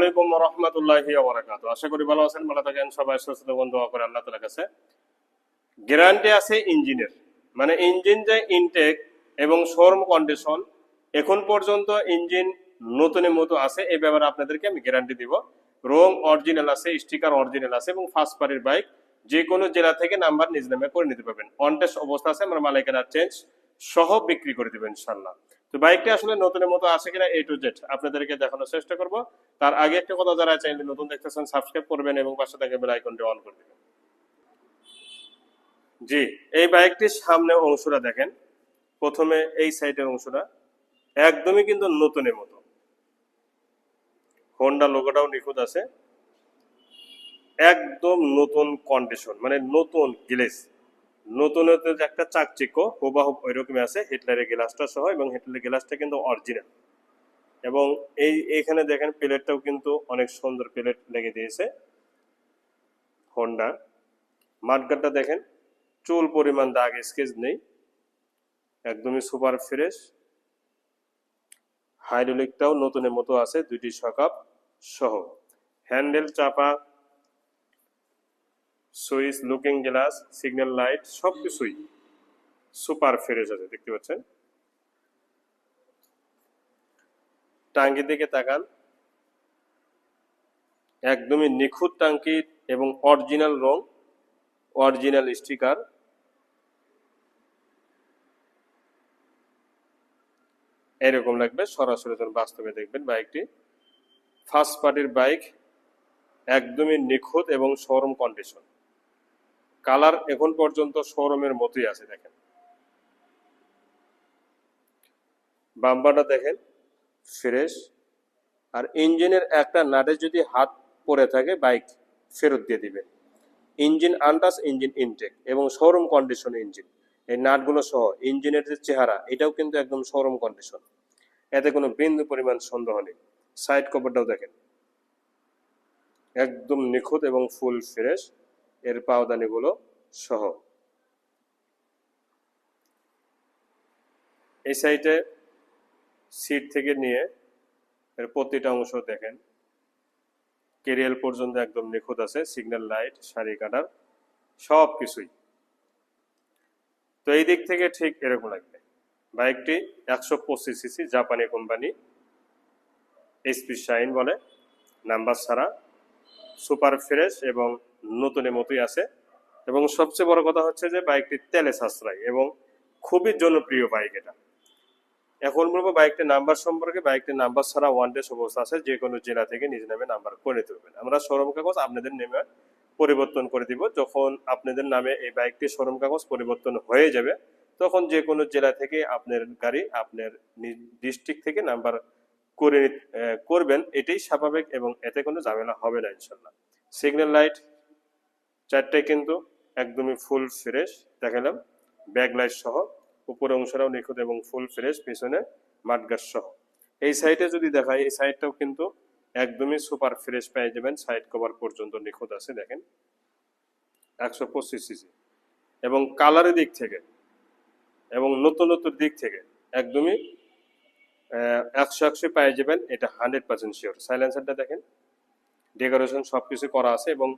আলাইকুম রহমতুল্লাহি ওবরাকাতু আশা করি ভালো আছেন, ভালো থাকেন, সবাই সুস্থ বন্ধু করে আল্লাহ কাছে। গ্যারান্টি আছে ইঞ্জিনের। মানে ইঞ্জিন যে ইনটেক এবং শোরুম কন্ডিশন এখন পর্যন্ত ইঞ্জিন মতো আছে এই ব্যাপারে আপনাদেরকে আমি গ্যারান্টি দিব। রং অরিজিনাল আছে স্টিকার অরিজিনাল আছে এবং ফার্স্ট বাইক যে কোনো জেলা থেকে নাম্বার নিজ নামে করে নিতে পারবেন। অবস্থা আছে, আমরা মালিকানা চেঞ্জ সহ বিক্রি করে দেবেন ইনশাল্লাহ তো বাইকটি আসলে নতুনের মতো আছে কিনা এ টু জেড আপনাদেরকে দেখানোর চেষ্টা করব। তার আগে একটা কথা যারা চাইলে নতুন দেখতেছেন সাবস্ক্রাইব করবেন এবং পাশে থেকে বেল আইকনটি অন করে দেবেন। জি, এই বাইকটির সামনে অংশটা দেখেন। প্রথমে এই সাইডের অংশটা একদমই কিন্তু নতুনের মতো। হোন্ডা লোগোটাও নিখুঁত আছে। একদম নতুন কন্ডিশন মানে নতুন গ্লেস নতুনের যে একটা চাকচিক্য হুবাহুব ওই রকমই আছে, হিটলারের গ্লাসটা সহ এবং হিটলারের গ্লাসটা কিন্তু অরিজিনাল এবং এই এখানে দেখেন প্লেটটাও কিন্তু অনেক সুন্দর প্লেট লেগে দিয়েছে। হোন্ডা মাঠগাটটা দেখেন, চুল পরিমাণ দাগ স্কেচ নেই। একদমই সুপার ফ্রেশ হাইড্রোলিকটাও নতুনের মতো আছে, দুইটি সকাপ সহ। হ্যান্ডেল চাপা switch, looking glass, signal light সব কিছুই সুপার ফ্রেশ আছে, দেখতে পাচ্ছেন? টাঙ্কি দিকে তাকান। একদমই নিখুঁত টাঙ্কি এবং অরিজিনাল রং, অরিজিনাল স্টিকার। এরকম লাগবে, সরাসরি যখন বাস্তবে দেখবেন বাইকটি। ফার্স্ট পার্টির বাইক, একদমই নিখুঁত এবং শোরুম কন্ডিশন কালার এখন পর্যন্ত শোরুমের মতোই আছে, দেখেন। বাম্পারটা দেখেন, ফ্রেশ। আর ইঞ্জিনের একটা নাটে যদি হাত পড়ে থাকে, বাইক ফেরত দিয়ে দিবে। ইঞ্জিন আনটাস ইঞ্জিন ইনটেক এবং শোরুম কন্ডিশন ইঞ্জিন এই নাটগুলো সহ ইঞ্জিনের যে চেহারা, এটাও কিন্তু একদম শোরুম কন্ডিশন এতে কোনো বিন্দু পরিমাণ সন্দেহ নেই। সাইড কভারটাও দেখেন। একদম নিখুঁত এবং ফুল ফ্রেশ এর পাওদানি পাওদানিগুলো সহ। এই সাইডে সিট থেকে নিয়ে এর প্রতিটা অংশ দেখেন। কেরিয়াল পর্যন্ত একদম নিখুঁত আছে সিগন্যাল লাইট সারি কাটার সব কিছুই তো এই দিক থেকে ঠিক এরকম লাগবে। বাইকটি একশো পঁচিশ সিসি জাপানি কোম্পানি এসপি শাইন বলে, নাম্বার ছাড়া সুপার ফ্রেশ এবং নতুনের মতোই আছে। এবং সবচেয়ে বড় কথা হচ্ছে যে বাইকটি তেলে সাশ্রয় এবং খুবই জনপ্রিয় বাইক এটা। এখন বলব বাইকটির নাম্বার সম্পর্কে। বাইকটির নাম্বার ছাড়া ওয়ান ডে অবস্থা আছে, যে কোনো জেলা থেকে নিজ নামে নাম্বার করে নিতে পারবেন। আমরা শোরুম কাগজ আপনাদের নেমে পরিবর্তন করে দিব। যখন আপনাদের নামে এই বাইকটি শোরুম কাগজ পরিবর্তন হয়ে যাবে, তখন যে কোনো জেলা থেকে আপনার গাড়ি আপনার ডিস্ট্রিক্ট থেকে নাম্বার করে করবেন, এটাই স্বাভাবিক এবং এতে কোনো ঝামেলা হবে না ইনশাল্লাহ সিগন্যাল লাইট চারটায় কিন্তু একদমই ফুল ফ্রেশ দেখালাম। ব্যাক লাইট সহ উপরে অংশটাও নিখুঁত এবং ফুল ফ্রেশ পিছনে মাঠগাছ সহ। এই সাইডে যদি দেখায় এই সাইডটাও কিন্তু একদমই সুপার ফ্রেশ পেয়ে যাবেন সাইড কভার পর্যন্ত নিখুঁত আছে, দেখেন। একশো পঁচিশ সিসি এবং কালারের দিক থেকে এবং নতুনত্বর দিক থেকে একদমই একশো একশো পেয়ে যাবেন, এটা হান্ড্রেড পার্সেন্ট শিওর সাইলেন্সারটা দেখেন। ডেকোরেশন সব কিছু করা আছে এবং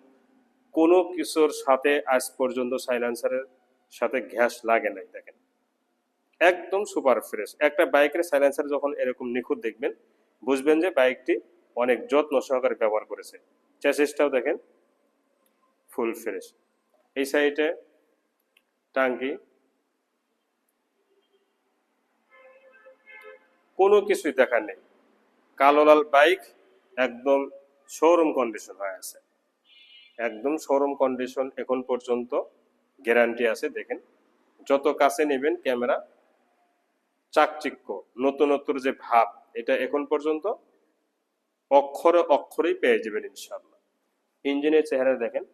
কোনো কিছুর সাথে আজ পর্যন্ত সাইলেন্সারের সাথে গ্যাস লাগে নাই, দেখেন। একদম সুপার ফ্রেশ একটা বাইকের সাইলেন্সার যখন এরকম নিখুঁত দেখবেন, বুঝবেন যে বাইকটি অনেক যত্ন সহকারে ব্যবহার করেছে। চ্যাসিসটাও দেখেন ফুল ফ্রেশ এই সাইডে টাঙ্কি কোনো কিছুই দেখার নেই। কালো লাল বাইক, একদম শোরুম কন্ডিশন হয়ে আছে। একদম শোরুম কন্ডিশন এখন পর্যন্ত গ্যারান্টি আছে, দেখেন। যত কাছে নেবেন ক্যামেরা চাকচিক্য, নতুনত্বর যে ভাব, এটা এখন পর্যন্ত অক্ষরে অক্ষরেই পেয়ে যাবেন ইনশাল্লাহ ইঞ্জিনের চেহারা দেখেন।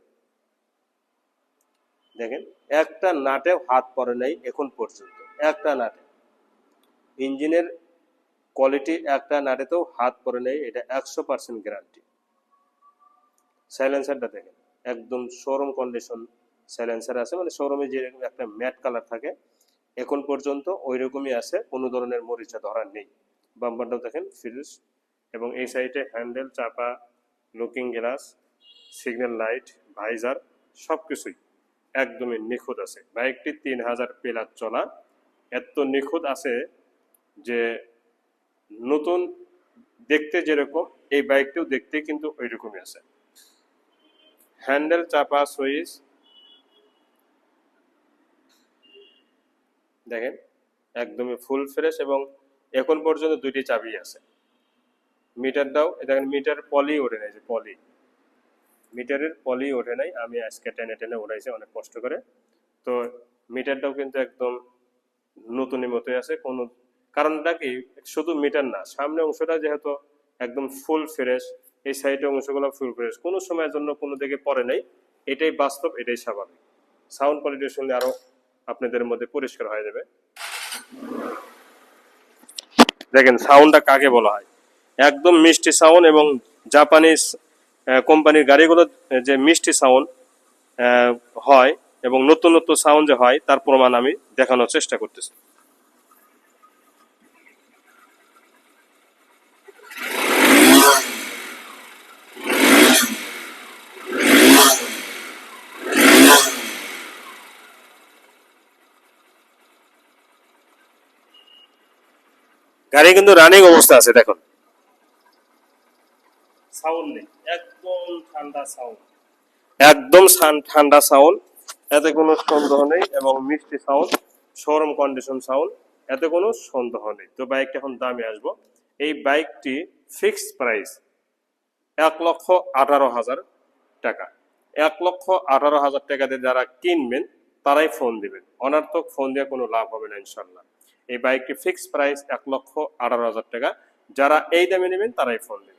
দেখেন, একটা নাটে হাত পড়ে নাই এখন পর্যন্ত। একটা নাটে। ইঞ্জিনের কোয়ালিটি একটা নাটেতেও হাত পরে নেই, এটা একশো পার্সেন্ট গ্যারান্টি সাইলেন্সারটা দেখেন, একদম শোরুম কন্ডিশন সাইলেন্সার আছে মানে শোরুমে যেরকম একটা ম্যাট কালার থাকে, এখন পর্যন্ত ওই রকমই আছে, কোনো ধরনের মরিচা ধরার নেই। বাম্পারটাও দেখেন ফ্রিজ এবং এই সাইডে হ্যান্ডেল চাপা looking glass signal light visor সব কিছুই একদমই নিখুঁত আছে। বাইকটি তিন হাজার পেলার চলা, এত নিখুঁত আছে যে নতুন দেখতে যেরকম, এই বাইকটিও দেখতে কিন্তু ওই রকমই আছে। হ্যান্ডেল চাপা সুইচ। দেখেন, একদমই ফুল ফ্রেশ এবং এখন পর্যন্ত দুইটি চাবি আছে। মিটারটাও দেখেন মিটার পলি ওঠে নাই যে পলি। মিটারের পলি ওঠে নাই, আমি আজকে টেনে টেনে ওঠাইছি অনেক কষ্ট করে। তো মিটারটাও কিন্তু একদম নতুনের মতোই আছে, কোনো কারণটা কি? শুধু মিটার না, সামনে অংশটা যেহেতু একদম ফুল ফ্রেশ এই সাইডের অংশগুলো ফুল ফ্রেশ কোনো সময়ের জন্য কোনো দিকে পড়ে নাই, এটাই বাস্তব, এটাই স্বাভাবিক। সাউন্ড কোয়ালিটি শুনলে আরও আপনাদের মধ্যে পরিষ্কার হয়ে যাবে। দেখেন সাউন্ডটা কাকে বলা হয়? একদম মিষ্টি সাউন্ড এবং জাপানিজ কোম্পানির গাড়িগুলো যে মিষ্টি সাউন্ড হয় এবং নতুন নতুন সাউন্ড যে হয়, তার প্রমাণ আমি দেখানোর চেষ্টা করতেছি। গাড়ি কিন্তু রানিং অবস্থা আছে দেখুন। সাউন্ড নেই একদম ঠান্ডা সাউন্ড একদম ঠান্ডা সাউন্ড এতে কোনো সন্দেহ নেই এবং মিষ্টি সাউন্ড শোরুম কন্ডিশন সাউন্ড এতে কোনো সন্দেহ নেই। তো বাইকটা এখন দামে আসব। এই বাইকটি ফিক্সড প্রাইস এক লক্ষ আঠারো হাজার টাকা। এক লক্ষ আঠারো হাজার টাকা দিয়ে যারা কিনবেন তারাই ফোন দিবেন। অনার্থক ফোন দিয়ে কোনো লাভ হবে না ইনশাল্লাহ। এই বাইকটি ফিক্সড প্রাইস এক লক্ষ আঠারো হাজার টাকা। যারা এই দামে নেবেন তারাই ফোন দেবেন